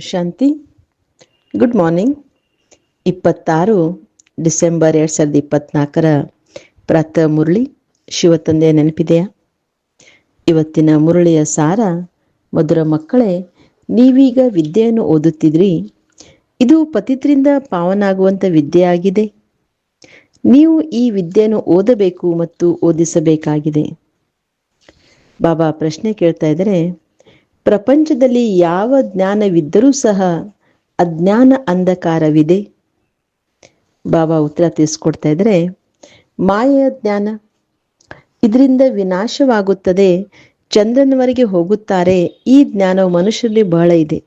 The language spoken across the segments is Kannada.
ಶಾಂತಿ. ಗುಡ್ ಮಾರ್ನಿಂಗ್ ಇಪ್ಪತ್ತಾರು ಡಿಸೆಂಬರ್ ಎರಡು ಸಾವಿರದ ಇಪ್ಪತ್ನಾಲ್ಕರ ಪ್ರಾತಃ ಮುರಳಿ. ಶಿವತಂದೆ ನೆನಪಿದೆಯಾ? ಇವತ್ತಿನ ಮುರಳಿಯ ಸಾರ, ಮಧುರ ಮಕ್ಕಳೇ, ನೀವೀಗ ವಿದ್ಯೆಯನ್ನು ಓದುತ್ತಿದ್ರಿ. ಇದು ಪತಿತ್ರಿಂದ ಪಾವನಾಗುವಂಥ ವಿದ್ಯೆ ಆಗಿದೆ ನೀವು ಈ ವಿದ್ಯೆಯನ್ನು ಓದಬೇಕು ಮತ್ತು ಓದಿಸಬೇಕಾಗಿದೆ. ಬಾಬಾ ಪ್ರಶ್ನೆ ಕೇಳ್ತಾ ಇದ್ದಾರೆ ಪ್ರಪಂಚದಲ್ಲಿ ಯಾವ ಜ್ಞಾನವಿದ್ದರೂ ಸಹ ಅಜ್ಞಾನ ಅಂಧಕಾರವಿದೆ. ಬಾಬಾ ಉತ್ತರ ತಿಳಿಸ್ಕೊಡ್ತಾ ಇದ್ರೆ, ಮಾಯೆಯ ಜ್ಞಾನ. ಇದರಿಂದ ವಿನಾಶವಾಗುತ್ತದೆ. ಚಂದ್ರನವರೆಗೆ ಹೋಗುತ್ತಾರೆ. ಈ ಜ್ಞಾನವು ಮನುಷ್ಯರಲ್ಲಿ ಬಹಳ ಇದೆ.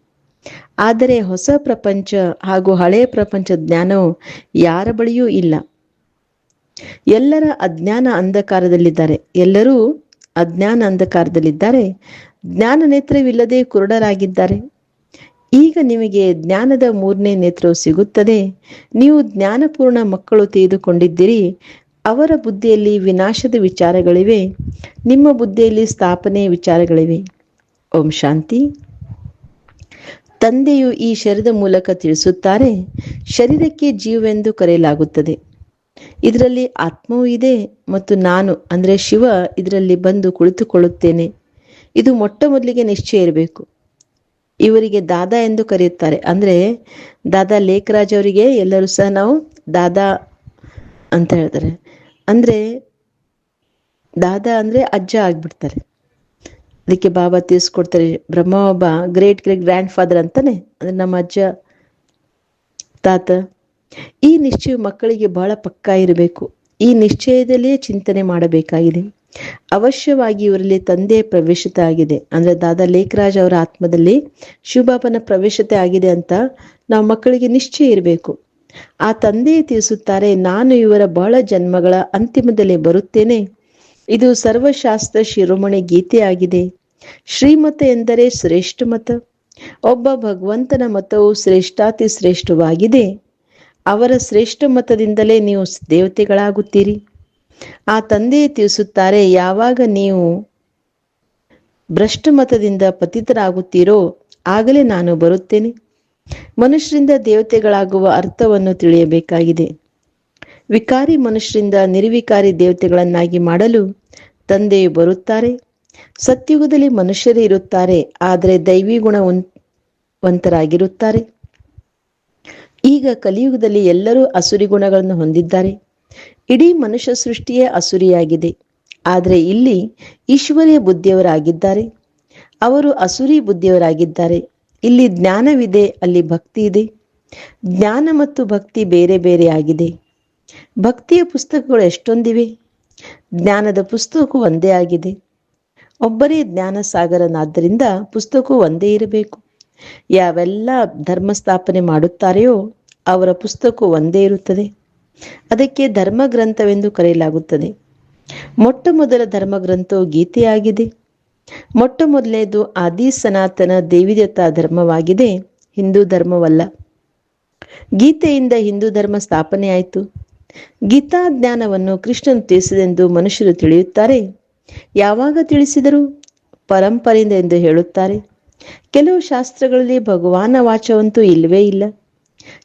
ಆದರೆ ಹೊಸ ಪ್ರಪಂಚ ಹಾಗೂ ಹಳೆಯ ಪ್ರಪಂಚ ಜ್ಞಾನವು ಯಾರ ಬಳಿಯೂ ಇಲ್ಲ. ಎಲ್ಲರ ಅಜ್ಞಾನ ಅಂಧಕಾರದಲ್ಲಿದ್ದಾರೆ. ಎಲ್ಲರೂ ಅಜ್ಞಾನ ಅಂಧಕಾರದಲ್ಲಿದ್ದಾರೆ ಜ್ಞಾನ ನೇತ್ರವಿಲ್ಲದೆ ಕುರುಡರಾಗಿದ್ದಾರೆ. ಈಗ ನಿಮಗೆ ಜ್ಞಾನದ ಮೂರನೇ ನೇತ್ರವು ಸಿಗುತ್ತದೆ. ನೀವು ಜ್ಞಾನಪೂರ್ಣ ಮಕ್ಕಳು ತೆಗೆದುಕೊಂಡಿದ್ದೀರಿ ಅವರ ಬುದ್ಧಿಯಲ್ಲಿ ವಿನಾಶದ ವಿಚಾರಗಳಿವೆ. ನಿಮ್ಮ ಬುದ್ಧಿಯಲ್ಲಿ ಸ್ಥಾಪನೆ ವಿಚಾರಗಳಿವೆ. ಓಂ ಶಾಂತಿ. ತಂದೆಯು ಈ ಶರೀರದ ಮೂಲಕ ತಿಳಿಸುತ್ತಾರೆ. ಶರೀರಕ್ಕೆ ಜೀವವೆಂದು ಕರೆಯಲಾಗುತ್ತದೆ. ಇದರಲ್ಲಿ ಆತ್ಮವೂ ಇದೆ ಮತ್ತು ನಾನು, ಅಂದರೆ ಶಿವ, ಇದರಲ್ಲಿ ಬಂದು ಕುಳಿತುಕೊಳ್ಳುತ್ತೇನೆ. ಇದು ಮೊಟ್ಟ ಮೊದಲಿಗೆ ನಿಶ್ಚಯ ಇರಬೇಕು. ಇವರಿಗೆ ದಾದಾ ಎಂದು ಕರೆಯುತ್ತಾರೆ. ಅಂದರೆ ದಾದಾ ಲೇಖರಾಜ್ ಅವರಿಗೆ ಎಲ್ಲರೂ ಸಹ ನಾವು ದಾದಾ ಅಂತ ಹೇಳ್ತಾರೆ. ಅಂದರೆ ದಾದಾ ಅಂದರೆ ಅಜ್ಜ ಆಗ್ಬಿಡ್ತಾರೆ. ಅದಕ್ಕೆ ಬಾಬಾ ತಿಳಿಸ್ಕೊಡ್ತಾರೆ ಬ್ರಹ್ಮ ಒಬ್ಬ ಗ್ರೇಟ್ ಗ್ರೇಟ್ ಗ್ರ್ಯಾಂಡ್ ಫಾದರ್ ಅಂತಾನೆ. ಅಂದ್ರೆ ನಮ್ಮ ಅಜ್ಜ, ತಾತ. ಈ ನಿಶ್ಚಯ ಮಕ್ಕಳಿಗೆ ಬಹಳ ಪಕ್ಕಾ ಇರಬೇಕು. ಈ ನಿಶ್ಚಯದಲ್ಲಿಯೇ ಚಿಂತನೆ ಮಾಡಬೇಕಾಗಿದೆ. ಅವಶ್ಯವಾಗಿ ಇವರಲ್ಲಿ ತಂದೆಯ ಪ್ರವೇಶತೆ ಆಗಿದೆ. ಅಂದ್ರೆ ದಾದಾ ಲೇಖರಾಜ್ ಅವರ ಆತ್ಮದಲ್ಲಿ ಶಿವಬಾಬನ ಪ್ರವೇಶತೆ ಆಗಿದೆ ಅಂತ ನಾವು ಮಕ್ಕಳಿಗೆ ನಿಶ್ಚಯ ಇರಬೇಕು. ಆ ತಂದೆ ತಿಳಿಸುತ್ತಾರೆ, ನಾನು ಇವರ ಬಹಳ ಜನ್ಮಗಳ ಅಂತಿಮದಲ್ಲಿ ಬರುತ್ತೇನೆ. ಇದು ಸರ್ವಶಾಸ್ತ್ರ ಶಿರೋಮಣಿ ಗೀತೆ ಆಗಿದೆ. ಶ್ರೀಮತ ಎಂದರೆ ಶ್ರೇಷ್ಠ ಮತ. ಒಬ್ಬ ಭಗವಂತನ ಮತವು ಶ್ರೇಷ್ಠಾತಿ ಶ್ರೇಷ್ಠವಾಗಿದೆ. ಅವರ ಶ್ರೇಷ್ಠ ಮತದಿಂದಲೇ ನೀವು ದೇವತೆಗಳಾಗುತ್ತೀರಿ. ಆ ತಂದೆ ತಿಳಿಸುತ್ತಾರೆ, ಯಾವಾಗ ನೀವು ಭ್ರಷ್ಟ ಮತದಿಂದ ಪತಿತರಾಗುತ್ತೀರೋ, ಆಗಲೇ ನಾನು ಬರುತ್ತೇನೆ. ಮನುಷ್ಯರಿಂದ ದೇವತೆಗಳಾಗುವ ಅರ್ಥವನ್ನು ತಿಳಿಯಬೇಕಾಗಿದೆ. ವಿಕಾರಿ ಮನುಷ್ಯರಿಂದ ನಿರ್ವಿಕಾರಿ ದೇವತೆಗಳನ್ನಾಗಿ ಮಾಡಲು ತಂದೆಯು ಬರುತ್ತಾರೆ. ಸತ್ಯುಗದಲ್ಲಿ ಮನುಷ್ಯರೇ ಇರುತ್ತಾರೆ, ಆದರೆ ದೈವಿ ಗುಣವಂತರಾಗಿರುತ್ತಾರೆ. ಈಗ ಕಲಿಯುಗದಲ್ಲಿ ಎಲ್ಲರೂ ಅಸುರಿ ಗುಣಗಳನ್ನು ಹೊಂದಿದ್ದಾರೆ. ಇಡೀ ಮನುಷ್ಯ ಸೃಷ್ಟಿಯೇ ಅಸುರಿಯಾಗಿದೆ. ಆದರೆ ಇಲ್ಲಿ ಈಶ್ವರಿಯ ಬುದ್ಧಿಯವರಾಗಿದ್ದಾರೆ. ಅವರು ಅಸುರಿ ಬುದ್ಧಿಯವರಾಗಿದ್ದಾರೆ. ಇಲ್ಲಿ ಜ್ಞಾನವಿದೆ, ಅಲ್ಲಿ ಭಕ್ತಿ ಇದೆ. ಜ್ಞಾನ ಮತ್ತು ಭಕ್ತಿ ಬೇರೆ ಬೇರೆ ಆಗಿದೆ. ಭಕ್ತಿಯ ಪುಸ್ತಕಗಳು ಎಷ್ಟೊಂದಿವೆ? ಜ್ಞಾನದ ಪುಸ್ತಕವು ಒಂದೇ ಆಗಿದೆ. ಒಬ್ಬರೇ ಜ್ಞಾನ ಸಾಗರನಾದ್ದರಿಂದ ಪುಸ್ತಕವು ಒಂದೇ ಇರಬೇಕು. ಯಾವೆಲ್ಲ ಧರ್ಮ ಸ್ಥಾಪನೆ ಮಾಡುತ್ತಾರೆಯೋ ಅವರ ಪುಸ್ತಕ ಒಂದೇ ಇರುತ್ತದೆ. ಅದಕ್ಕೆ ಧರ್ಮ ಗ್ರಂಥವೆಂದು ಕರೆಯಲಾಗುತ್ತದೆ. ಮೊಟ್ಟ ಮೊದಲ ಧರ್ಮ ಗ್ರಂಥವು ಗೀತೆಯಾಗಿದೆ. ಮೊಟ್ಟ ಮೊದಲನೇದು ಆದಿ ಸನಾತನ ದೇವಿದತ್ತ ಧರ್ಮವಾಗಿದೆ. ಹಿಂದೂ ಧರ್ಮವಲ್ಲ. ಗೀತೆಯಿಂದ ಹಿಂದೂ ಧರ್ಮ ಸ್ಥಾಪನೆಯಾಯಿತು. ಗೀತಾ ಜ್ಞಾನವನ್ನು ಕೃಷ್ಣನು ತಿಳಿಸಿದೆಂದು ಮನುಷ್ಯರು ತಿಳಿಯುತ್ತಾರೆ. ಯಾವಾಗ ತಿಳಿಸಿದರು? ಪರಂಪರೆಯಿಂದ ಎಂದು ಹೇಳುತ್ತಾರೆ. ಕೆಲವು ಶಾಸ್ತ್ರಗಳಲ್ಲಿ ಭಗವಾನ ವಾಚವಂತೂ ಇಲ್ಲವೇ ಇಲ್ಲ.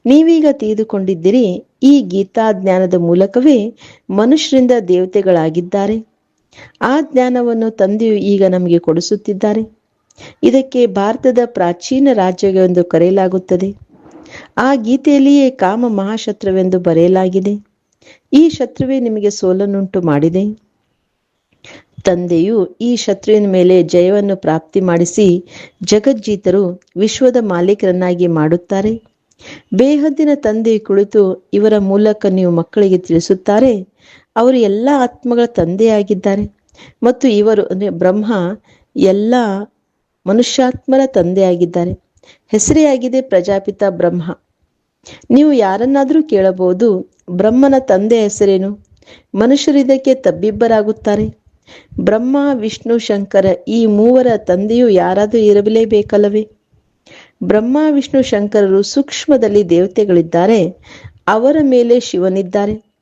ನೀವೀಗ ತಿಳಿದುಕೊಂಡಿದ್ದೀರಿ, ಈ ಗೀತಾ ಜ್ಞಾನದ ಮೂಲಕವೇ ಮನುಷ್ಯರಿಂದ ದೇವತೆಗಳಾಗಿದ್ದಾರೆ. ಆ ಜ್ಞಾನವನ್ನು ತಂದೆಯು ಈಗ ನಮಗೆ ಕೊಡಿಸುತ್ತಿದ್ದಾರೆ. ಇದಕ್ಕೆ ಭಾರತದ ಪ್ರಾಚೀನ ರಾಜ್ಯವೆಂದು ಕರೆಯಲಾಗುತ್ತದೆ. ಆ ಗೀತೆಯಲ್ಲಿಯೇ ಕಾಮ ಮಹಾಶತ್ರುವೆಂದು ಬರೆಯಲಾಗಿದೆ. ಈ ಶತ್ರುವೇ ನಿಮಗೆ ಸೋಲನ್ನುಂಟು ಮಾಡಿದೆ. ತಂದೆಯು ಈ ಶತ್ರುವಿನ ಮೇಲೆ ಜಯವನ್ನು ಪ್ರಾಪ್ತಿ ಮಾಡಿಸಿ ಜಗಜ್ಜೀತರು ವಿಶ್ವದ ಮಾಲೀಕರನ್ನಾಗಿ ಮಾಡುತ್ತಾರೆ. ಬೇಹದ್ದಿನ ತಂದೆ ಕುಳಿತು ಇವರ ಮೂಲಕ ನೀವು ಮಕ್ಕಳಿಗೆ ತಿಳಿಸುತ್ತಾರೆ, ಅವರು ಎಲ್ಲ ಆತ್ಮಗಳ ತಂದೆಯಾಗಿದ್ದಾರೆ ಮತ್ತು ಇವರು ಅಂದರೆ ಬ್ರಹ್ಮ, ಎಲ್ಲ ಮನುಷ್ಯಾತ್ಮರ ತಂದೆಯಾಗಿದ್ದಾರೆ. ಹೆಸರೇ ಆಗಿದೆ ಪ್ರಜಾಪಿತ ಬ್ರಹ್ಮ. ನೀವು ಯಾರನ್ನಾದರೂ ಕೇಳಬಹುದು, ಬ್ರಹ್ಮನ ತಂದೆ ಹೆಸರೇನು? ಮನುಷ್ಯರು ಇದಕ್ಕೆ ತಬ್ಬಿಬ್ಬರಾಗುತ್ತಾರೆ. ಬ್ರಹ್ಮ, ವಿಷ್ಣು, ಶಂಕರ ಈ ಮೂವರ ತಂದೆಯು ಯಾರಾದರೂ ಇರಲೇಬೇಕಲ್ಲವೇ? ಬ್ರಹ್ಮ, ವಿಷ್ಣು, ಶಂಕರರು ಸೂಕ್ಷ್ಮದಲ್ಲಿ ದೇವತೆಗಳಿದ್ದಾರೆ, ಅವರ ಮೇಲೆ ಶಿವನಿದ್ದಾರೆ.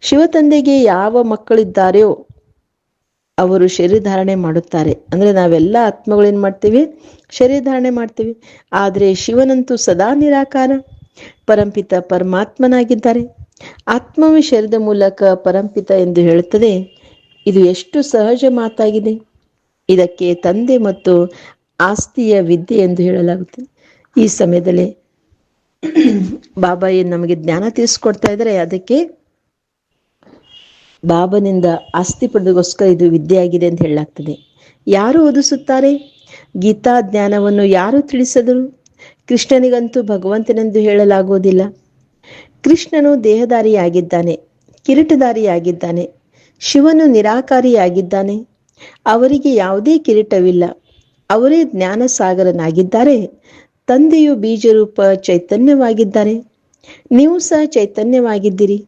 ಶಿವ ತಂದೆಗೆ ಯಾವ ಮಕ್ಕಳಿದ್ದಾರೆಯೋ ಅವರು ಶರೀರ ಧಾರಣೆ ಮಾಡುತ್ತಾರೆ. ಅಂದ್ರೆ ನಾವೆಲ್ಲ ಆತ್ಮಗಳೇನ್ ಮಾಡ್ತೀವಿ? ಶರೀರ ಧಾರಣೆ ಮಾಡ್ತೀವಿ. ಆದರೆ ಶಿವನಂತೂ ಸದಾ ನಿರಾಕಾರ, ಪರಂಪಿತ ಪರಮಾತ್ಮನಾಗಿದ್ದಾರೆ. ಆತ್ಮವೇ ಶರೀರದ ಮೂಲಕ ಪರಂಪಿತ ಎಂದು ಹೇಳುತ್ತದೆ. ಇದು ಎಷ್ಟು ಸಹಜ ಮಾತಾಗಿದೆ. ಇದಕ್ಕೆ ತಂದೆ ಮತ್ತು ಆಸ್ತಿಯ ವಿದ್ಯೆ ಎಂದು ಹೇಳಲಾಗುತ್ತದೆ. ಈ ಸಮಯದಲ್ಲಿ ಬಾಬಾ ಏನು ನಮಗೆ ಜ್ಞಾನ ತಿಳಿಸ್ಕೊಡ್ತಾ ಇದ್ದಾರೆ. ಅದಕ್ಕೆ ಬಾಬನಿಂದ ಆಸ್ತಿ ಪಡೆದಗೋಸ್ಕರ ಇದು ವಿದ್ಯೆಯಾಗಿದೆ ಅಂತ ಹೇಳಲಾಗ್ತದೆ. ಯಾರು ಓದಿಸುತ್ತಾರೆ? ಗೀತಾ ಜ್ಞಾನವನ್ನು ಯಾರು ತಿಳಿಸಿದರು? ಕೃಷ್ಣನಿಗಂತೂ ಭಗವಂತನೆಂದು ಹೇಳಲಾಗುವುದಿಲ್ಲ. ಕೃಷ್ಣನು ದೇಹದಾರಿಯಾಗಿದ್ದಾನೆ ಕಿರೀಟಧಾರಿಯಾಗಿದ್ದಾನೆ. ಶಿವನು ನಿರಾಕಾರಿಯಾಗಿದ್ದಾನೆ. ಅವರಿಗೆ ಯಾವುದೇ ಕಿರೀಟವಿಲ್ಲ. ಅವರೇ ಜ್ಞಾನಸಾಗರನಾಗಿದ್ದಾರೆ. ತಂದೆಯು ಬೀಜರೂಪ ಚೈತನ್ಯವಾಗಿದ್ದಾರೆ. ನೀವು ಸಹ ಚೈತನ್ಯವಾಗಿದ್ದೀರಿ.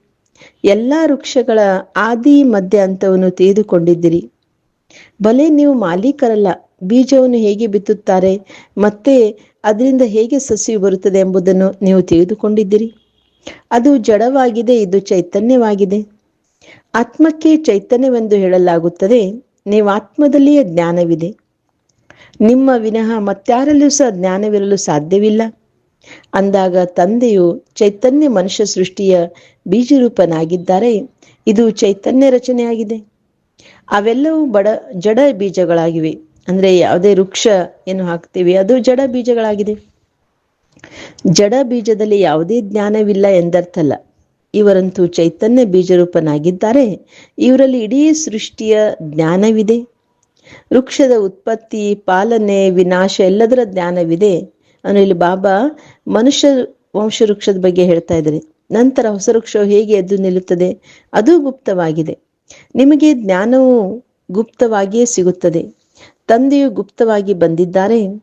ಎಲ್ಲ ವೃಕ್ಷಗಳ ಆದಿ ಮಧ್ಯ ಅಂತವನ್ನು ತಿಳಿದುಕೊಂಡಿದ್ದೀರಿ. ಭಲೆ ನೀವು ಮಾಲೀಕರಲ್ಲ. ಬೀಜವನ್ನು ಹೇಗೆ ಬಿತ್ತುತ್ತಾರೆ? ಮತ್ತೆ ಅದರಿಂದ ಹೇಗೆ ಸಸಿ ಬರುತ್ತದೆ ಎಂಬುದನ್ನು ನೀವು ತಿಳಿದುಕೊಂಡಿದ್ದೀರಿ. ಅದು ಜಡವಾಗಿದೆ, ಇದು ಚೈತನ್ಯವಾಗಿದೆ. ಆತ್ಮಕ್ಕೆ ಚೈತನ್ಯವೆಂದು ಹೇಳಲಾಗುತ್ತದೆ. ನೀವು ಆತ್ಮದಲ್ಲಿಯೇ ಜ್ಞಾನವಿದೆ. ನಿಮ್ಮ ವಿನಃ ಮತ್ತಾರಲ್ಲೂ ಸಹ ಜ್ಞಾನವಿರಲು ಸಾಧ್ಯವಿಲ್ಲ. ಅಂದಾಗ ತಂದೆಯು ಚೈತನ್ಯ ಮನುಷ್ಯ ಸೃಷ್ಟಿಯ ಬೀಜರೂಪನಾಗಿದ್ದಾರೆ. ಇದು ಚೈತನ್ಯ ರಚನೆಯಾಗಿದೆ. ಅವೆಲ್ಲವೂ ಬಡ ಜಡ ಬೀಜಗಳಾಗಿವೆ. ಅಂದ್ರೆ ಯಾವುದೇ ವೃಕ್ಷ ಏನು ಹಾಕ್ತೀವಿ, ಅದು ಜಡ ಬೀಜಗಳಾಗಿದೆ. ಜಡ ಬೀಜದಲ್ಲಿ ಯಾವುದೇ ಜ್ಞಾನವಿಲ್ಲ ಎಂದರ್ಥಲ್ಲ. ಇವರಂತೂ ಚೈತನ್ಯ ಬೀಜರೂಪನಾಗಿದ್ದಾರೆ. ಇವರಲ್ಲಿ ಇಡೀ ಸೃಷ್ಟಿಯ ಜ್ಞಾನವಿದೆ. ವೃಕ್ಷದ ಉತ್ಪತ್ತಿ, ಪಾಲನೆ, ವಿನಾಶ ಎಲ್ಲದರ ಜ್ಞಾನವಿದೆ. ಅಂದ್ರೆ ಇಲ್ಲಿ ಬಾಬಾ ಮನುಷ್ಯ ವಂಶ ವೃಕ್ಷದ ಬಗ್ಗೆ ಹೇಳ್ತಾ ಇದ್ದಾರೆ. ನಂತರ ಹೊಸ ವೃಕ್ಷವು ಹೇಗೆ ಎದ್ದು ನಿಲ್ಲುತ್ತದೆ? ಅದು ಗುಪ್ತವಾಗಿದೆ. ನಿಮಗೆ ಜ್ಞಾನವು ಗುಪ್ತವಾಗಿಯೇ ಸಿಗುತ್ತದೆ. ತಂದೆಯು ಗುಪ್ತವಾಗಿ ಬಂದಿದ್ದಾರೆ.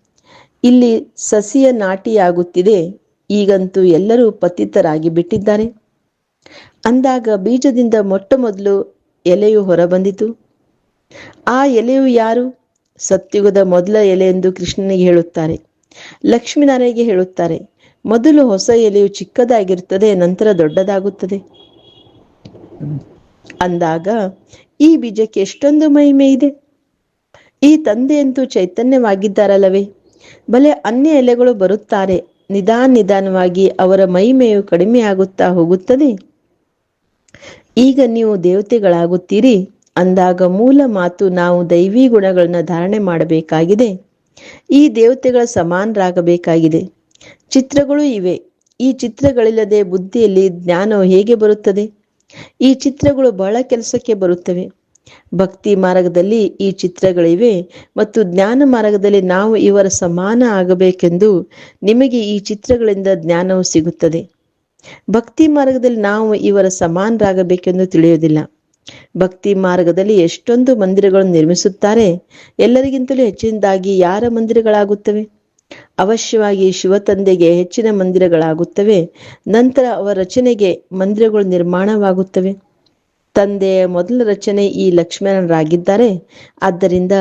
ಇಲ್ಲಿ ಸಸಿಯ ನಾಟಿಯಾಗುತ್ತಿದೆ. ಈಗಂತೂ ಎಲ್ಲರೂ ಪತಿತರಾಗಿ ಬಿಟ್ಟಿದ್ದಾರೆ ಅಂದಾಗ ಬೀಜದಿಂದ ಮೊಟ್ಟ ಮೊದಲು ಎಲೆಯು ಹೊರಬಂದಿತು. ಆ ಎಲೆಯು ಯಾರು? ಸತ್ಯುಗದ ಮೊದಲ ಎಲೆ ಎಂದು ಕೃಷ್ಣನಿಗೆ ಹೇಳುತ್ತಾರೆ. ಲಕ್ಷ್ಮೀನಾರಾಯಣಿಗೆ ಹೇಳುತ್ತಾರೆ, ಮೊದಲು ಹೊಸ ಎಲೆಯು ಚಿಕ್ಕದಾಗಿರುತ್ತದೆ, ನಂತರ ದೊಡ್ಡದಾಗುತ್ತದೆ. ಅಂದಾಗ, ಈ ಬೀಜಕ್ಕೆ ಎಷ್ಟೊಂದು ಮಹಿಮೆ ಇದೆ. ಈ ತಂದೆಯಂತೂ ಚೈತನ್ಯವಾಗಿದ್ದಾರಲ್ಲವೇ. ಬಲೆ ಅನ್ಯ ಎಲೆಗಳು ಬರುತ್ತಾರೆ, ನಿಧಾನ ನಿಧಾನವಾಗಿ ಅವರ ಮಹಿಮೆಯು ಕಡಿಮೆಯಾಗುತ್ತಾ ಹೋಗುತ್ತದೆ. ಈಗ ನೀವು ದೇವತೆಗಳಾಗುತ್ತೀರಿ. ಅಂದಾಗ ಮೂಲ ಮಾತು ನಾವು ದೈವಿ ಗುಣಗಳನ್ನ ಧಾರಣೆ ಮಾಡಬೇಕಾಗಿದೆ. ಈ ದೇವತೆಗಳ ಸಮಾನರಾಗಬೇಕಾಗಿದೆ. ಚಿತ್ರಗಳು ಇವೆ. ಈ ಚಿತ್ರಗಳಿಲ್ಲದೆ ಬುದ್ಧಿಯಲ್ಲಿ ಜ್ಞಾನವು ಹೇಗೆ ಬರುತ್ತದೆ? ಈ ಚಿತ್ರಗಳು ಬಹಳ ಕೆಲಸಕ್ಕೆ ಬರುತ್ತವೆ. ಭಕ್ತಿ ಮಾರ್ಗದಲ್ಲಿ ಈ ಚಿತ್ರಗಳಿವೆ ಮತ್ತು ಜ್ಞಾನ ಮಾರ್ಗದಲ್ಲಿ ನಾವು ಇವರ ಸಮಾನ ಆಗಬೇಕೆಂದು ನಿಮಗೆ ಈ ಚಿತ್ರಗಳಿಂದ ಜ್ಞಾನವು ಸಿಗುತ್ತದೆ. ಭಕ್ತಿ ಮಾರ್ಗದಲ್ಲಿ ನಾವು ಇವರ ಸಮಾನರಾಗಬೇಕೆಂದು ತಿಳಿಯುವುದಿಲ್ಲ. ಭಕ್ತಿ ಮಾರ್ಗದಲ್ಲಿ ಎಷ್ಟೊಂದು ಮಂದಿರಗಳನ್ನು ನಿರ್ಮಿಸುತ್ತಾರೆ, ಎಲ್ಲರಿಗಿಂತಲೂ ಹೆಚ್ಚಿನದಾಗಿ ಯಾರ ಮಂದಿರಗಳಾಗುತ್ತವೆ? ಅವಶ್ಯವಾಗಿ ಶಿವತಂದೆಗೆ ಹೆಚ್ಚಿನ ಮಂದಿರಗಳಾಗುತ್ತವೆ, ನಂತರ ಅವರ ರಚನೆಗೆ ಮಂದಿರಗಳು ನಿರ್ಮಾಣವಾಗುತ್ತವೆ. ತಂದೆಯ ಮೊದಲ ರಚನೆ ಈ ಲಕ್ಷ್ಮಣರಾಗಿದ್ದಾರೆ, ಆದ್ದರಿಂದ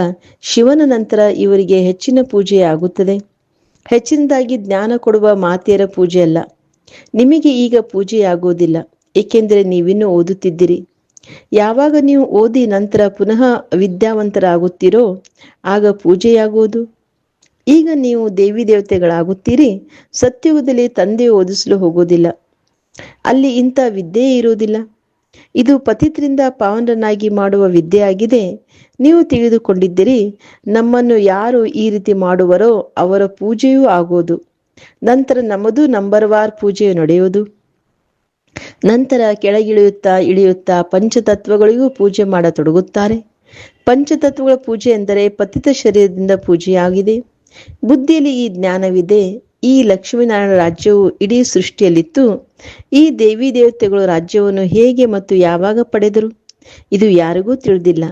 ಶಿವನ ನಂತರ ಇವರಿಗೆ ಹೆಚ್ಚಿನ ಪೂಜೆ ಆಗುತ್ತದೆ ಹೆಚ್ಚಿನದಾಗಿ ಜ್ಞಾನ ಕೊಡುವ ಮಾತೆಯರ ಪೂಜೆ ಅಲ್ಲ ನಿಮಗೆ ಈಗ ಪೂಜೆಯಾಗುವುದಿಲ್ಲ, ಏಕೆಂದರೆ ನೀವಿನ್ನೂ ಓದುತ್ತಿದ್ದೀರಿ. ಯಾವಾಗ ನೀವು ಓದಿ ನಂತರ ಪುನಃ ವಿದ್ಯಾವಂತರಾಗುತ್ತೀರೋ, ಆಗ ಪೂಜೆಯಾಗುವುದು. ಈಗ ನೀವು ದೇವಿ ದೇವತೆಗಳಾಗುತ್ತೀರಿ ಸತ್ಯುಗದಲ್ಲಿ ತಂದೆ ಓದಿಸಲು ಹೋಗುವುದಿಲ್ಲ. ಅಲ್ಲಿ ಇಂಥ ವಿದ್ಯೆ ಇರುವುದಿಲ್ಲ. ಇದು ಪತಿತ್ರಿಂದ ಪಾವನರನ್ನಾಗಿ ಮಾಡುವ ವಿದ್ಯೆಯಾಗಿದೆ. ನೀವು ತಿಳಿದುಕೊಂಡಿದ್ದೀರಿ, ನಮ್ಮನ್ನು ಯಾರು ಈ ರೀತಿ ಮಾಡುವರೋ ಅವರ ಪೂಜೆಯೂ ಆಗುವುದು. ನಂತರ ನಮ್ಮದು ನಂಬರ್ ವಾರ್ ಪೂಜೆ ನಡೆಯುವುದು. ನಂತರ ಕೆಳಗಿಳಿಯುತ್ತಾ ಇಳಿಯುತ್ತಾ ಪಂಚತತ್ವಗಳಿಗೂ ಪೂಜೆ ಮಾಡತೊಡಗುತ್ತಾರೆ. ಪಂಚತತ್ವಗಳ ಪೂಜೆ ಎಂದರೆ ಪತಿತ ಶರೀರದಿಂದ ಪೂಜೆಯಾಗಿದೆ. ಬುದ್ಧಿಯಲ್ಲಿ ಈ ಜ್ಞಾನವಿದೆ. ಈ ಲಕ್ಷ್ಮೀನಾರಾಯಣ ರಾಜ್ಯವು ಇಡೀ ಸೃಷ್ಟಿಯಲ್ಲಿತ್ತು. ಈ ದೇವಿ ದೇವತೆಗಳು ರಾಜ್ಯವನ್ನು ಹೇಗೆ ಮತ್ತು ಯಾವಾಗ ಪಡೆದರು? ಇದು ಯಾರಿಗೂ ತಿಳಿದಿಲ್ಲ.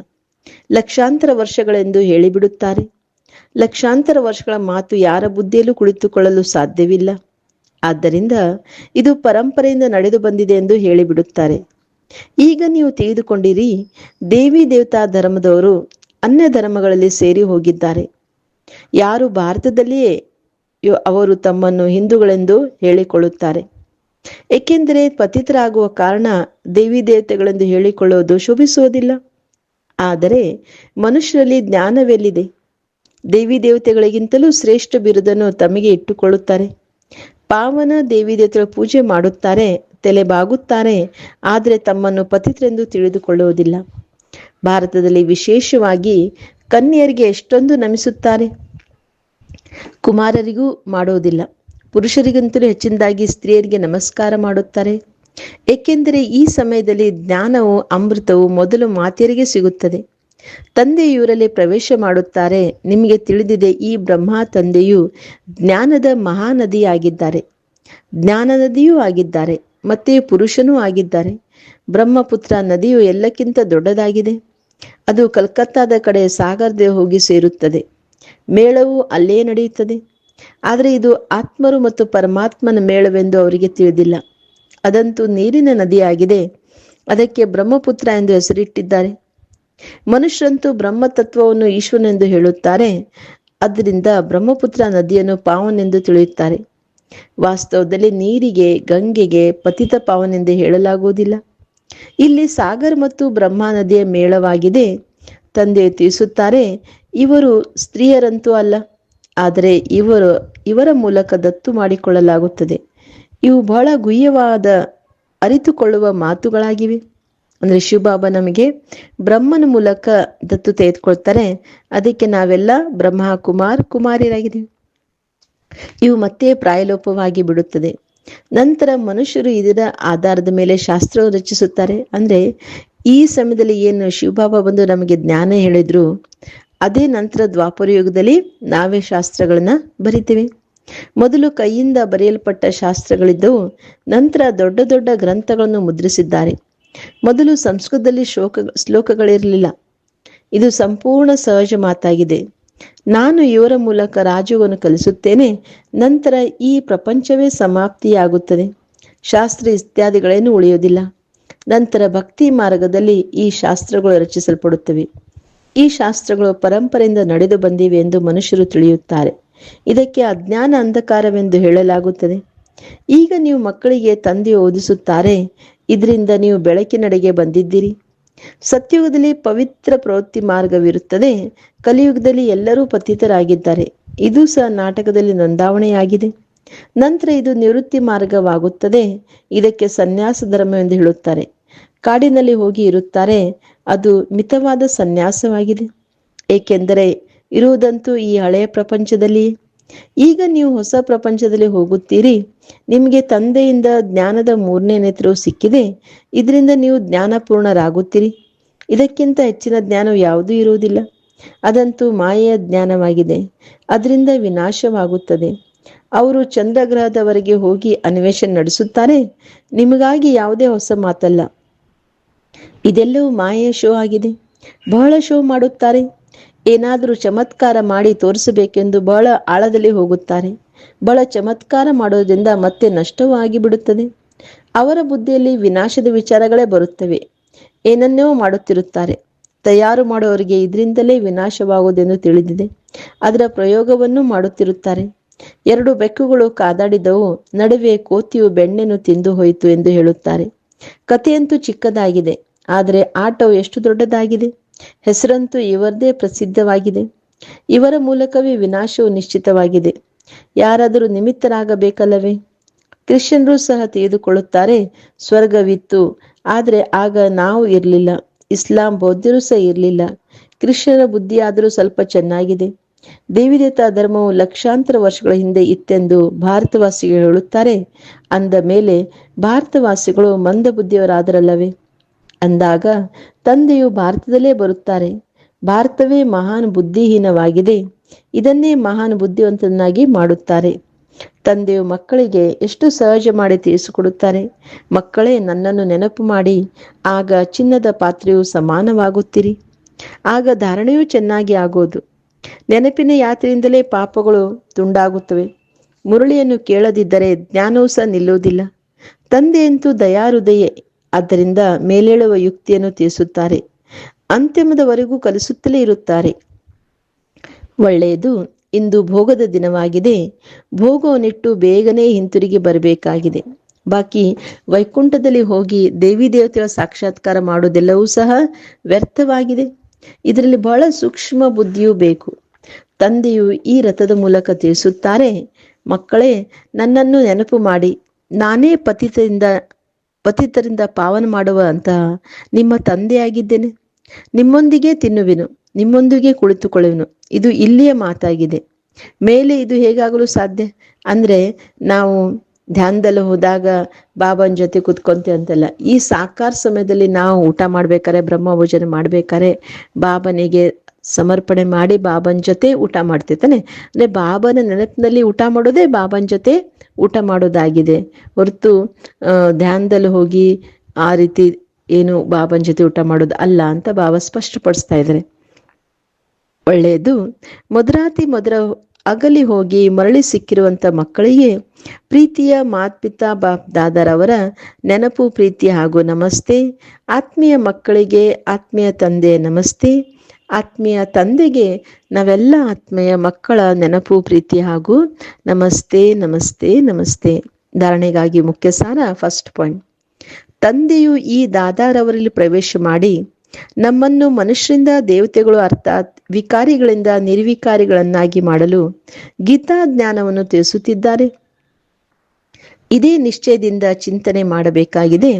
ಲಕ್ಷಾಂತರ ವರ್ಷಗಳೆಂದು ಹೇಳಿಬಿಡುತ್ತಾರೆ. ಲಕ್ಷಾಂತರ ವರ್ಷಗಳ ಮಾತು ಯಾರ ಬುದ್ಧಿಯಲ್ಲೂ ಕುಳಿತುಕೊಳ್ಳಲು ಸಾಧ್ಯವಿಲ್ಲ. ಆದ್ದರಿಂದ ಇದು ಪರಂಪರೆಯಿಂದ ನಡೆದು ಬಂದಿದೆ ಎಂದು ಹೇಳಿಬಿಡುತ್ತಾರೆ. ಈಗ ನೀವು ತಿಳಿದುಕೊಂಡಿರಿ, ದೇವಿ ದೇವತಾ ಧರ್ಮದವರು ಅನ್ಯ ಧರ್ಮಗಳಲ್ಲಿ ಸೇರಿ ಹೋಗಿದ್ದಾರೆ. ಯಾರು ಭಾರತದಲ್ಲಿಯೇ ಅವರು ತಮ್ಮನ್ನು ಹಿಂದೂಗಳೆಂದು ಹೇಳಿಕೊಳ್ಳುತ್ತಾರೆ. ಏಕೆಂದರೆ ಪತಿತರಾಗುವ ಕಾರಣ ದೇವಿ ದೇವತೆಗಳೆಂದು ಹೇಳಿಕೊಳ್ಳುವುದು ಶೋಭಿಸುವುದಿಲ್ಲ. ಆದರೆ ಮನುಷ್ಯರಲ್ಲಿ ಜ್ಞಾನವೆಲ್ಲಿದೆ? ದೇವಿ ದೇವತೆಗಳಿಗಿಂತಲೂ ಶ್ರೇಷ್ಠ ಬಿರುದನ್ನು ತಮಗೆ ಇಟ್ಟುಕೊಳ್ಳುತ್ತಾರೆ ಪಾವನ ದೇವಿ ದೇವತೆಗಳ ಪೂಜೆ ಮಾಡುತ್ತಾರೆ ತಲೆ ಬಾಗುತ್ತಾರೆ ಆದರೆ ತಮ್ಮನ್ನು ಪತಿತರೆಂದು ತಿಳಿದುಕೊಳ್ಳುವುದಿಲ್ಲ. ಭಾರತದಲ್ಲಿ ವಿಶೇಷವಾಗಿ ಕನ್ಯರಿಗೆ ಎಷ್ಟೊಂದು ನಮಿಸುತ್ತಾರೆ. ಕುಮಾರರಿಗೂ ಮಾಡುವುದಿಲ್ಲ. ಪುರುಷರಿಗಂತಲೂ ಹೆಚ್ಚಿನದಾಗಿ ಸ್ತ್ರೀಯರಿಗೆ ನಮಸ್ಕಾರ ಮಾಡುತ್ತಾರೆ. ಏಕೆಂದರೆ ಈ ಸಮಯದಲ್ಲಿ ಜ್ಞಾನವು ಅಮೃತವು ಮೊದಲು ಮಾತೆಯರಿಗೆ ಸಿಗುತ್ತದೆ. ತಂದೆ ಇವರಲ್ಲಿ ಪ್ರವೇಶ ಮಾಡುತ್ತಾರೆ. ನಿಮಗೆ ತಿಳಿದಿದೆ, ಈ ಬ್ರಹ್ಮ ತಂದೆಯು ಜ್ಞಾನದ ಮಹಾನದಿಯಾಗಿದ್ದಾರೆ. ಜ್ಞಾನ ನದಿಯೂ ಆಗಿದ್ದಾರೆ, ಮತ್ತೆ ಪುರುಷನೂ ಆಗಿದ್ದಾರೆ. ಬ್ರಹ್ಮಪುತ್ರ ನದಿಯು ಎಲ್ಲಕ್ಕಿಂತ ದೊಡ್ಡದಾಗಿದೆ. ಅದು ಕಲ್ಕತ್ತಾದ ಕಡೆ ಸಾಗರದೆ ಹೋಗಿ ಸೇರುತ್ತದೆ. ಮೇಳವು ಅಲ್ಲೇ ನಡೆಯುತ್ತದೆ. ಆದರೆ ಇದು ಆತ್ಮರು ಮತ್ತು ಪರಮಾತ್ಮನ ಮೇಳವೆಂದು ಅವರಿಗೆ ತಿಳಿದಿಲ್ಲ. ಅದಂತೂ ನೀರಿನ ನದಿಯಾಗಿದೆ. ಅದಕ್ಕೆ ಬ್ರಹ್ಮಪುತ್ರ ಎಂದು ಹೆಸರಿಟ್ಟಿದ್ದಾರೆ. ಮನುಷ್ಯರಂತೂ ಬ್ರಹ್ಮತತ್ವವನ್ನು ಈಶ್ವರನೆಂದು ಹೇಳುತ್ತಾರೆ. ಅದರಿಂದ ಬ್ರಹ್ಮಪುತ್ರ ನದಿಯನ್ನು ಪಾವನೆಂದು ತಿಳಿಯುತ್ತಾರೆ. ವಾಸ್ತವದಲ್ಲಿ ನೀರಿಗೆ, ಗಂಗೆಗೆ ಪತಿತ ಪಾವನೆಂದು ಹೇಳಲಾಗುವುದಿಲ್ಲ. ಇಲ್ಲಿ ಸಾಗರ್ ಮತ್ತು ಬ್ರಹ್ಮ ನದಿಯ ಮೇಳವಾಗಿದೆ. ತಂದೆ ತಿಳಿಸುತ್ತಾರೆ, ಇವರು ಸ್ತ್ರೀಯರಂತೂ ಅಲ್ಲ, ಆದರೆ ಇವರು ಇವರ ಮೂಲಕ ದತ್ತು ಮಾಡಿಕೊಳ್ಳಲಾಗುತ್ತದೆ. ಇವು ಬಹಳ ಗುಯ್ಯವಾದ ಅರಿತುಕೊಳ್ಳುವ ಮಾತುಗಳಾಗಿವೆ. ಅಂದ್ರೆ ಶಿವಬಾಬಾ ನಮಗೆ ಬ್ರಹ್ಮನ ಮೂಲಕ ದತ್ತು ತೆಗೆದುಕೊಳ್ತಾರೆ. ಅದಕ್ಕೆ ನಾವೆಲ್ಲ ಬ್ರಹ್ಮ, ಕುಮಾರ್, ಕುಮಾರಿಯರಾಗಿದ್ದೀವಿ. ಇವು ಮತ್ತೆ ಪ್ರಾಯಲೋಪವಾಗಿ ಬಿಡುತ್ತದೆ. ನಂತರ ಮನುಷ್ಯರು ಇದರ ಆಧಾರದ ಮೇಲೆ ಶಾಸ್ತ್ರ ರಚಿಸುತ್ತಾರೆ. ಅಂದ್ರೆ ಈ ಸಮಯದಲ್ಲಿ ಏನು ಶಿವಬಾಬಾ ಬಂದು ನಮಗೆ ಜ್ಞಾನ ಹೇಳಿದ್ರು, ಅದೇ ನಂತರ ದ್ವಾಪರ ಯುಗದಲ್ಲಿ ನಾವೇ ಶಾಸ್ತ್ರಗಳನ್ನ ಬರಿತೀವಿ. ಮೊದಲು ಕೈಯಿಂದ ಬರೆಯಲ್ಪಟ್ಟ ಶಾಸ್ತ್ರಗಳಿದ್ದವು, ನಂತರ ದೊಡ್ಡ ದೊಡ್ಡ ಗ್ರಂಥಗಳನ್ನು ಮುದ್ರಿಸಿದ್ದಾರೆ. ಮೊದಲು ಸಂಸ್ಕೃತದಲ್ಲಿ ಶ್ಲೋಕ ಶ್ಲೋಕಗಳಿರಲಿಲ್ಲ. ಇದು ಸಂಪೂರ್ಣ ಸಹಜ ಮಾತಾಗಿದೆ. ನಾನು ಇವರ ಮೂಲಕ ರಾಜವನ್ನು ಕಲಿಸುತ್ತೇನೆ, ನಂತರ ಈ ಪ್ರಪಂಚವೇ ಸಮಾಪ್ತಿಯಾಗುತ್ತದೆ. ಶಾಸ್ತ್ರ ಇತ್ಯಾದಿಗಳೇನು ಉಳಿಯುವುದಿಲ್ಲ. ನಂತರ ಭಕ್ತಿ ಮಾರ್ಗದಲ್ಲಿ ಈ ಶಾಸ್ತ್ರಗಳು ರಚಿಸಲ್ಪಡುತ್ತವೆ. ಈ ಶಾಸ್ತ್ರಗಳು ಪರಂಪರೆಯಿಂದ ನಡೆದು ಬಂದಿವೆ ಎಂದು ಮನುಷ್ಯರು ತಿಳಿಯುತ್ತಾರೆ. ಇದಕ್ಕೆ ಅಜ್ಞಾನ ಅಂಧಕಾರವೆಂದು ಹೇಳಲಾಗುತ್ತದೆ. ಈಗ ನೀವು ಮಕ್ಕಳಿಗೆ ತಂದೆ ಓದಿಸುತ್ತಾರೆ ಇದರಿಂದ ನೀವು ಬೆಳಕಿನಡೆಗೆ ಬಂದಿದ್ದೀರಿ. ಸತ್ಯುಗದಲ್ಲಿ ಪವಿತ್ರ ಪ್ರವೃತ್ತಿ ಮಾರ್ಗವಿರುತ್ತದೆ. ಕಲಿಯುಗದಲ್ಲಿ ಎಲ್ಲರೂ ಪತಿತರಾಗಿದ್ದಾರೆ. ಇದು ಸಹ ನಾಟಕದಲ್ಲಿ ನೋಂದಾವಣೆಯಾಗಿದೆ. ನಂತರ ಇದು ನಿವೃತ್ತಿ ಮಾರ್ಗವಾಗುತ್ತದೆ. ಇದಕ್ಕೆ ಸನ್ಯಾಸ ಧರ್ಮ ಎಂದು ಹೇಳುತ್ತಾರೆ. ಕಾಡಿನಲ್ಲಿ ಹೋಗಿ ಇರುತ್ತಾರೆ. ಅದು ಮಿತವಾದ ಸನ್ಯಾಸವಾಗಿದೆ. ಏಕೆಂದರೆ ಇರುವುದಂತೂ ಈ ಹಳೆಯ ಪ್ರಪಂಚದಲ್ಲಿ ಈಗ ನೀವು ಹೊಸ ಪ್ರಪಂಚದಲ್ಲಿ ಹೋಗುತ್ತೀರಿ. ನಿಮಗೆ ತಂದೆಯಿಂದ ಜ್ಞಾನದ ಮೂರನೇ ನೇತ್ರವು ಸಿಕ್ಕಿದೆ. ಇದರಿಂದ ನೀವು ಜ್ಞಾನಪೂರ್ಣರಾಗುತ್ತೀರಿ. ಇದಕ್ಕಿಂತ ಹೆಚ್ಚಿನ ಜ್ಞಾನವು ಯಾವುದೂ ಇರುವುದಿಲ್ಲ. ಅದಂತೂ ಮಾಯೆಯ ಜ್ಞಾನವಾಗಿದೆ. ಅದರಿಂದ ವಿನಾಶವಾಗುತ್ತದೆ. ಅವರು ಚಂದ್ರಗ್ರಹದವರೆಗೆ ಹೋಗಿ ಅನ್ವೇಷಣೆ ನಡೆಸುತ್ತಾರೆ. ನಿಮಗಾಗಿ ಯಾವುದೇ ಹೊಸ ಮಾತಲ್ಲ. ಇದೆಲ್ಲವೂ ಮಾಯೆಯ ಶೋ ಆಗಿದೆ. ಬಹಳ ಶೋ ಮಾಡುತ್ತಾರೆ. ಏನಾದರೂ ಚಮತ್ಕಾರ ಮಾಡಿ ತೋರಿಸಬೇಕೆಂದು ಬಹಳ ಆಳದಲ್ಲಿ ಹೋಗುತ್ತಾರೆ. ಬಹಳ ಚಮತ್ಕಾರ ಮಾಡೋದ್ರಿಂದ ಮತ್ತೆ ನಷ್ಟವೂ ಆಗಿಬಿಡುತ್ತದೆ ಅವರ ಬುದ್ಧಿಯಲ್ಲಿ ವಿನಾಶದ ವಿಚಾರಗಳೇ ಬರುತ್ತವೆ. ಏನನ್ನೋ ಮಾಡುತ್ತಿರುತ್ತಾರೆ. ತಯಾರು ಮಾಡುವವರಿಗೆ ಇದರಿಂದಲೇ ವಿನಾಶವಾಗುವುದೆಂದು ತಿಳಿದಿದೆ. ಅದರ ಪ್ರಯೋಗವನ್ನು ಮಾಡುತ್ತಿರುತ್ತಾರೆ. ಎರಡು ಬೆಕ್ಕುಗಳು ಕಾದಾಡಿದವು. ನಡುವೆ ಕೋತಿಯು ಬೆಣ್ಣೆನು ತಿಂದು ಹೋಯಿತು ಎಂದು ಹೇಳುತ್ತಾರೆ. ಕಥೆಯಂತೂ ಚಿಕ್ಕದಾಗಿದೆ. ಆದರೆ ಆಟವು ಎಷ್ಟು ದೊಡ್ಡದಾಗಿದೆ? ಹೆಸರಂತೂ ಇವರದೇ ಪ್ರಸಿದ್ಧವಾಗಿದೆ. ಇವರ ಮೂಲಕವೇ ವಿನಾಶವು ನಿಶ್ಚಿತವಾಗಿದೆ. ಯಾರಾದರೂ ನಿಮಿತ್ತರಾಗಬೇಕಲ್ಲವೇ? ಕ್ರಿಶ್ಚಿಯನ್ರು ಸಹ ತೆಗೆದುಕೊಳ್ಳುತ್ತಾರೆ ಸ್ವರ್ಗವಿತ್ತು, ಆದರೆ ಆಗ ನಾವು ಇರಲಿಲ್ಲ. ಇಸ್ಲಾಂ ಬೌದ್ಧರು ಸಹ ಇರಲಿಲ್ಲ. ಕ್ರಿಶ್ಚಿಯನ ಬುದ್ಧಿಯಾದರೂ ಸ್ವಲ್ಪ ಚೆನ್ನಾಗಿದೆ. ದೇವಿದೇತಾ ಧರ್ಮವು ಲಕ್ಷಾಂತರ ವರ್ಷಗಳ ಹಿಂದೆ ಇತ್ತೆಂದು ಭಾರತವಾಸಿಗಳು ಹೇಳುತ್ತಾರೆ. ಅಂದ ಮೇಲೆ ಭಾರತವಾಸಿಗಳು ಮಂದ ಬುದ್ಧಿಯವರಾದರಲ್ಲವೇ ಅಂದಾಗ ತಂದೆಯು ಭಾರತದಲ್ಲೇ ಬರುತ್ತಾರೆ. ಭಾರತವೇ ಮಹಾನ್ ಬುದ್ಧಿಹೀನವಾಗಿದೆ. ಇದನ್ನೇ ಮಹಾನ್ ಬುದ್ಧಿವಂತನಾಗಿ ಮಾಡುತ್ತಾರೆ. ತಂದೆಯು ಮಕ್ಕಳಿಗೆ ಎಷ್ಟು ಸಹಜ ಮಾಡಿ ತಿಳಿಸಿಕೊಡುತ್ತಾರೆ. ಮಕ್ಕಳೇ ನನ್ನನ್ನು ನೆನಪು ಮಾಡಿ, ಆಗ ಚಿನ್ನದ ಪಾತ್ರೆಯು ಸಮಾನವಾಗುತ್ತೀರಿ. ಆಗ ಧಾರಣೆಯೂ ಚೆನ್ನಾಗಿ ಆಗೋದು. ನೆನಪಿನ ಯಾತ್ರೆಯಿಂದಲೇ ಪಾಪಗಳು ತುಂಡಾಗುತ್ತವೆ. ಮುರಳಿಯನ್ನು ಕೇಳದಿದ್ದರೆ ಜ್ಞಾನವೂ ಸಹ ನಿಲ್ಲುವುದಿಲ್ಲ. ತಂದೆಯಂತೂ ದಯಾಹೃದಯೇ ಆದ್ದರಿಂದ ಮೇಲೇಳುವ ಯುಕ್ತಿಯನ್ನು ತಿಳಿಸುತ್ತಾರೆ ಅಂತಿಮದವರೆಗೂ ಕಲಿಸುತ್ತಲೇ ಇರುತ್ತಾರೆ. ಒಳ್ಳೆಯದು, ಇಂದು ಭೋಗದ ದಿನವಾಗಿದೆ. ಭೋಗವನ್ನಿಟ್ಟು ಬೇಗನೆ ಹಿಂತಿರುಗಿ ಬರಬೇಕಾಗಿದೆ. ಬಾಕಿ, ವೈಕುಂಠದಲ್ಲಿ ಹೋಗಿ ದೇವಿ ದೇವತೆಗಳ ಸಾಕ್ಷಾತ್ಕಾರ ಮಾಡುವುದೆಲ್ಲವೂ ಸಹ ವ್ಯರ್ಥವಾಗಿದೆ. ಇದರಲ್ಲಿ ಬಹಳ ಸೂಕ್ಷ್ಮ ಬುದ್ಧಿಯೂ ಬೇಕು. ತಂದೆಯು ಈ ರಥದ ಮೂಲಕ ತಿಳಿಸುತ್ತಾರೆ, ಮಕ್ಕಳೇ, ನನ್ನನ್ನು ನೆನಪು ಮಾಡಿ. ನಾನೇ ಪತಿತರಿಂದ ಪತಿತರಿಂದ ಪಾವನ ಮಾಡುವ ಅಂತ ನಿಮ್ಮ ತಂದೆಯಾಗಿದ್ದೇನೆ. ನಿಮ್ಮೊಂದಿಗೆ ತಿನ್ನುವೆನು, ನಿಮ್ಮೊಂದಿಗೆ ಕುಳಿತುಕೊಳ್ಳುವೆನು. ಇದು ಇಲ್ಲಿಯ ಮಾತಾಗಿದೆ. ಮೇಲೆ ಇದು ಹೇಗಾಗಲು ಸಾಧ್ಯ? ಅಂದ್ರೆ ನಾವು ಧ್ಯಾನದಲ್ಲಿ ಹೋದಾಗ ಬಾಬಾನ ಜೊತೆ ಕುತ್ಕೊಂತೆ ಅಂತಲ್ಲ, ಈ ಸಾಕಾರ ಸಮಯದಲ್ಲಿ ನಾವು ಊಟ ಮಾಡ್ಬೇಕಾರೆ, ಬ್ರಹ್ಮ ಭೋಜನ ಮಾಡ್ಬೇಕಾರೆ ಬಾಬನಿಗೆ ಸಮರ್ಪಣೆ ಮಾಡಿ ಬಾಬನ ಜೊತೆ ಊಟ ಮಾಡ್ತಿರ್ತಾನೆ. ಅಂದ್ರೆ ಬಾಬನ ನೆನಪಿನಲ್ಲಿ ಊಟ ಮಾಡೋದೇ ಬಾಬನ ಜೊತೆ ಊಟ ಮಾಡೋದಾಗಿದೆ. ಹೊರತು ಧ್ಯಾನದಲ್ಲಿ ಹೋಗಿ ಆ ರೀತಿ ಏನು ಬಾಬನ ಜೊತೆ ಊಟ ಮಾಡೋದು ಅಲ್ಲ ಅಂತ ಬಾಬಾ ಸ್ಪಷ್ಟಪಡಿಸ್ತಾ ಇದ್ದಾರೆ. ಒಳ್ಳೆಯದು. ಮಧುರಾತಿ ಮಧುರ ಅಗಲಿ ಹೋಗಿ ಮರಳಿ ಸಿಕ್ಕಿರುವಂತ ಮಕ್ಕಳಿಗೆ ಪ್ರೀತಿಯ ಮಾತ್ಪಿತಾ ಬಾಪ್ ದಾದರವರ ನೆನಪು ಪ್ರೀತಿ ಹಾಗೂ ನಮಸ್ತೆ. ಆತ್ಮೀಯ ಮಕ್ಕಳಿಗೆ ಆತ್ಮೀಯ ತಂದೆ ನಮಸ್ತೆ. ಆತ್ಮೀಯ ತಂದೆಗೆ ನಾವೆಲ್ಲ ಆತ್ಮೀಯ ಮಕ್ಕಳ ನೆನಪು, ಪ್ರೀತಿ ಹಾಗೂ ನಮಸ್ತೆ ನಮಸ್ತೆ ನಮಸ್ತೆ ಧಾರಣೆಗಾಗಿ ಮುಖ್ಯ ಸಾರ ಫಸ್ಟ್ ಪಾಯಿಂಟ್ ತಂದೆಯು ಈ ದಾದಾರವರಲ್ಲಿ ಪ್ರವೇಶ ಮಾಡಿ ನಮ್ಮನ್ನು ಮನುಷ್ಯರಿಂದ ದೇವತೆಗಳು ಅರ್ಥಾತ್ ವಿಕಾರಿಗಳಿಂದ ನಿರ್ವಿಕಾರಿಗಳನ್ನಾಗಿ ಮಾಡಲು ಗೀತಾ ಜ್ಞಾನವನ್ನು ತಿಳಿಸುತ್ತಿದ್ದಾರೆ. ಇದೇ ನಿಶ್ಚಯದಿಂದ ಚಿಂತನೆ ಮಾಡಬೇಕಾಗಿದೆ.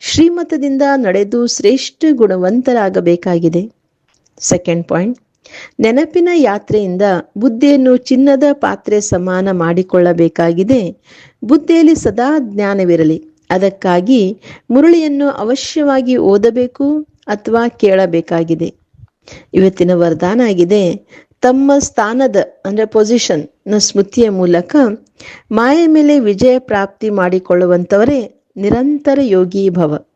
ಶ್ರೀಮತದಿಂದ ನಡೆದು ಶ್ರೇಷ್ಠ ಗುಣವಂತರಾಗಬೇಕಾಗಿದೆ. ಸೆಕೆಂಡ್ ಪಾಯಿಂಟ್ ನೆನಪಿನ ಯಾತ್ರೆಯಿಂದ ಬುದ್ಧಿಯನ್ನು ಚಿನ್ನದ ಪಾತ್ರೆ ಸಮಾನ ಮಾಡಿಕೊಳ್ಳಬೇಕಾಗಿದೆ. ಬುದ್ಧಿಯಲ್ಲಿ ಸದಾ ಜ್ಞಾನವಿರಲಿ. ಅದಕ್ಕಾಗಿ ಮುರುಳಿಯನ್ನು ಅವಶ್ಯವಾಗಿ ಓದಬೇಕು ಅಥವಾ ಕೇಳಬೇಕಾಗಿದೆ. ಇವತ್ತಿನ ವರದಾನ ಆಗಿದೆ, ತಮ್ಮ ಸ್ಥಾನದ, ಅಂದ್ರೆ ಪೊಸಿಷನ್ನ ಸ್ಮೃತಿಯ ಮೂಲಕ ಮಾಯ ಮೇಲೆ ವಿಜಯ ಪ್ರಾಪ್ತಿ ಮಾಡಿಕೊಳ್ಳುವಂತವರೇ ನಿರಂತರ ಯೋಗಿ ಭವ.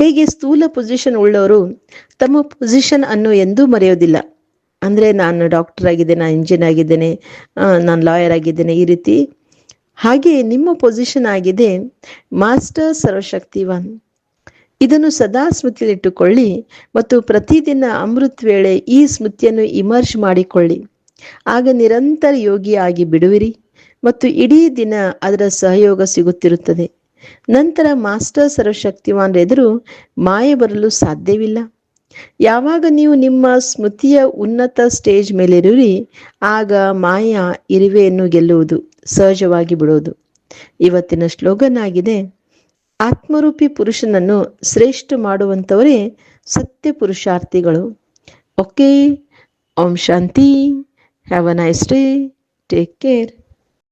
ಹೇಗೆ ಸ್ಥೂಲ ಪೊಸಿಷನ್ ಉಳ್ಳವರು ತಮ್ಮ ಪೊಸಿಷನ್ ಅನ್ನು ಎಂದೂ ಮರೆಯೋದಿಲ್ಲ. ಅಂದ್ರೆ ನಾನು ಡಾಕ್ಟರ್ ಆಗಿದ್ದೇನೆ, ನಾನು ಇಂಜಿನ್ ಆಗಿದ್ದೇನೆ ನಾನು ಲಾಯರ್ ಆಗಿದ್ದೇನೆ ಈ ರೀತಿ. ಹಾಗೆ ನಿಮ್ಮ ಪೊಸಿಷನ್ ಆಗಿದೆ ಮಾಸ್ಟರ್ ಸರ್ವಶಕ್ತಿವಾನ್. ಇದನ್ನು ಸದಾ ಸ್ಮೃತಿಯಲ್ಲಿಟ್ಟುಕೊಳ್ಳಿ ಮತ್ತು ಪ್ರತಿದಿನ ಅಮೃತ್ ವೇಳೆ ಈ ಸ್ಮೃತಿಯನ್ನು ಇಮರ್ಜ್ ಮಾಡಿಕೊಳ್ಳಿ. ಆಗ ನಿರಂತರ ಯೋಗಿಯಾಗಿ ಬಿಡುವಿರಿ ಮತ್ತು ಇಡೀ ದಿನ ಅದರ ಸಹಯೋಗ ಸಿಗುತ್ತಿರುತ್ತದೆ. ನಂತರ ಮಾಸ್ಟರ್ ಸರ್ವಶಕ್ತಿವಾನ್ ಎದುರು ಮಾಯ ಬರಲು ಸಾಧ್ಯವಿಲ್ಲ. ಯಾವಾಗ ನೀವು ನಿಮ್ಮ ಸ್ಮೃತಿಯ ಉನ್ನತ ಸ್ಟೇಜ್ ಮೇಲಿರುವಿರಿ ಆಗ ಮಾಯ ಇರುವೆಯನ್ನು ಗೆಲ್ಲುವುದು ಸಹಜವಾಗಿ ಬಿಡುವುದು. ಇವತ್ತಿನ ಸ್ಲೋಗನ್ ಆಗಿದೆ ಆತ್ಮರೂಪಿ ಪುರುಷನನ್ನು ಶ್ರೇಷ್ಠ ಮಾಡುವಂಥವರೇ ಸತ್ಯ ಪುರುಷಾರ್ಥಿಗಳು. ಓಕೆ ಓಂ ಶಾಂತಿ, have a nice day, take care.